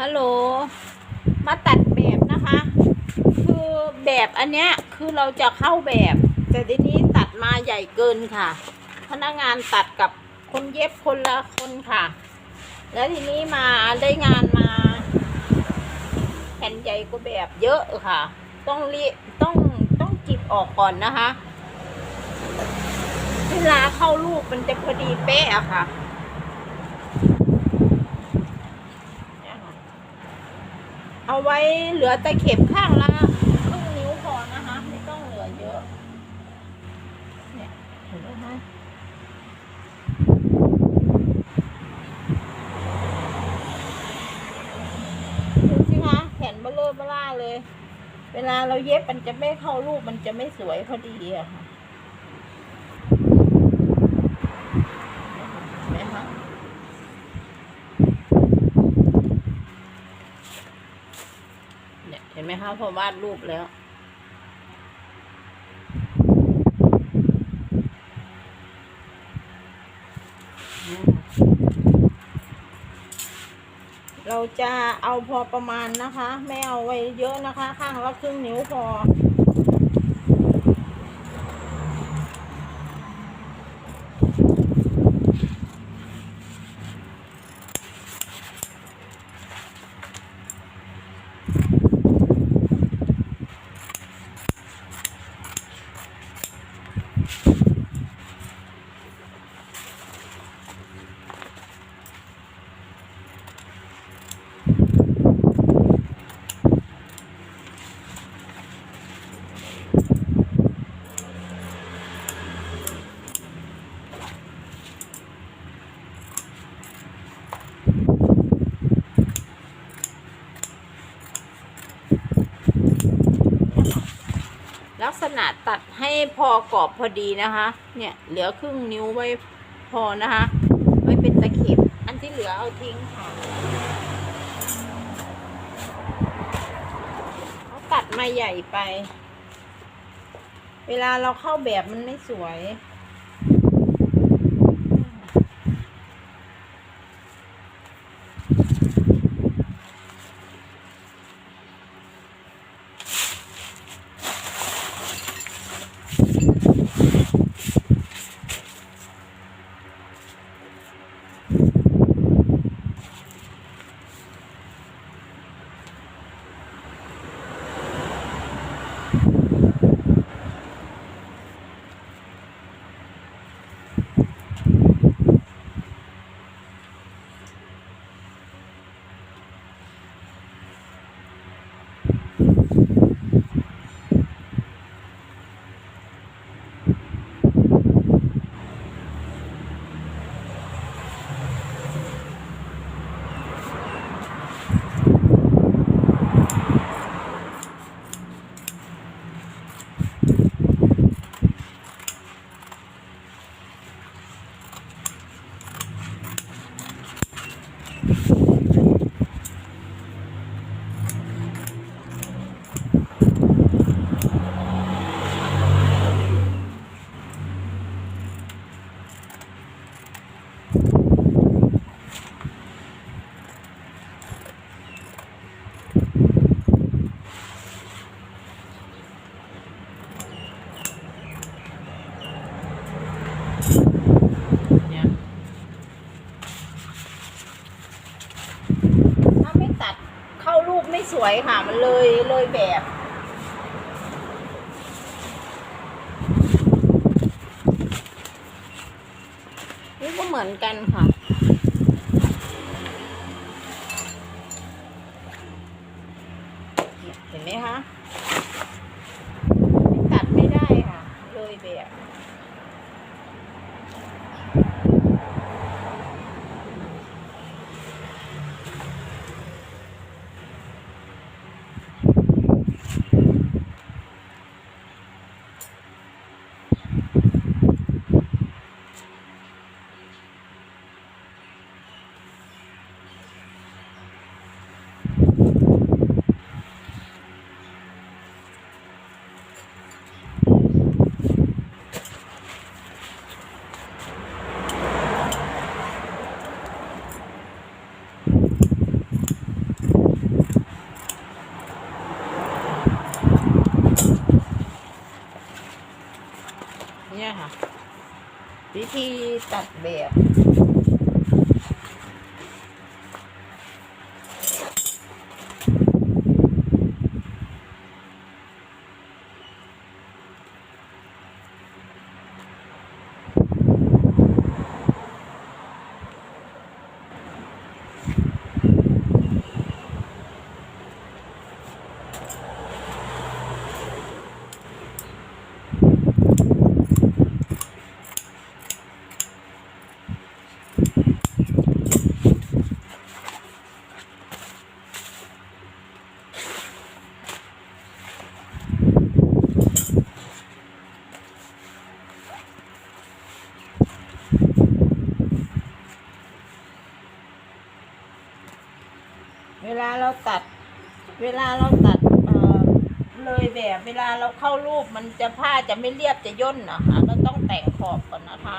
ฮัลโหล มาตัดแบบนะคะ คือแบบอันเนี้ยคือเราจะเข้าแบบ แต่ทีนี้ตัดมาใหญ่เกินค่ะ พนักงานตัดกับคนเย็บคนละคนค่ะ แล้วทีนี้มาได้งานมา แผ่นใหญ่กว่าแบบเยอะค่ะ ต้องรีต้องต้องจิบออกก่อนนะคะ เวลาเข้ารูปมันจะพอดีเป๊ะอะค่ะเนี่ยค่ะ เอาไว้เหลือตะเข็บข้างละครึ่งนิ้วพอนะคะไม่ต้องเหลือเยอะ เนี่ยเห็นไหมดูสิคะแขนเบลอเบล่าเลย เวลาเราเย็บมันจะไม่เข้ารูปมันจะไม่สวยพอดีอะค่ะ เห็นไหมคะเเห็นไหมคะพอวาดรูปแล้ว เราจะเอาพอประมาณนะคะ ไม่เอาไว้เยอะนะคะ ข้างละครึ่งนิ้วพอ ลักษณะตัดให้พอกรอบพอดีนะคะ เนี่ยเหลือครึ่งนิ้วไว้พอนะคะ ไว้เป็นตะเข็บ อันที่เหลือเอาทิ้งค่ะเขาตัดมาใหญ่ไป เวลาเราเข้าแบบมันไม่สวย เนี่ยถ้าไม่ตัดเข้ารูปไม่สวยค่ะ มันเลยเลยแบบนี่ก็เหมือนกันค่ะ เนี่ยเห็นไหมคะไม่ตัดไม่ได้ค่ะ เลยแบบ เธีตัดแบบ เวลาเราตัดเอ่อเลยแบบเวลาเราเข้ารูปมันจะผ้าจะไม่เรียบจะย่นนะคะเราต้องแต่งขอบก่อนนะคะ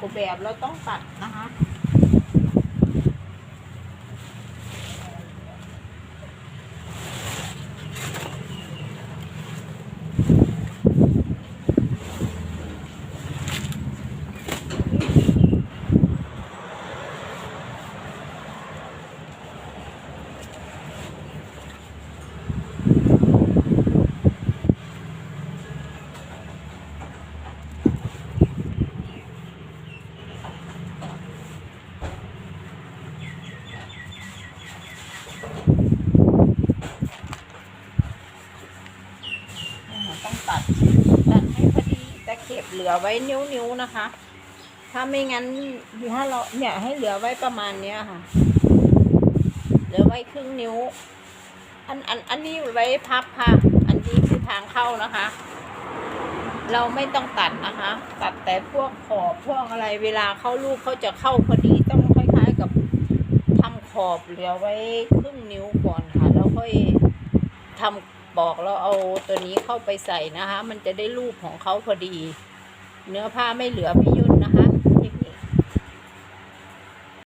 กว่าแบบเราต้องตัดนะคะ ต้องตัด ตัดให้พอดีตะ เหลือไว้นิ้วๆนะคะ ถ้าไม่งั้นถ้าเราเนี่ยให้เหลือไว้ประมาณเนี้ยค่ะ เหลือไว้ครึ่งนิ้ว อันอันอันนี้ไว้พับค่ะ อันนี้คือทางเข้านะคะ เราไม่ต้องตัดนะคะ ตัดแต่พวกขอบพวกอะไรเวลาเข้าลูกเขาจะเข้าพอดีต้องคล้ายๆกับทำขอบเหลือไว้ครึ่งนิ้วก่อนค่ะ แล้วค่อยทำบอกเราเอาตัวนี้เข้าไปใส่นะคะ มันจะได้รูปของเขาพอดี เนื้อผ้าไม่เหลือไม่ย่น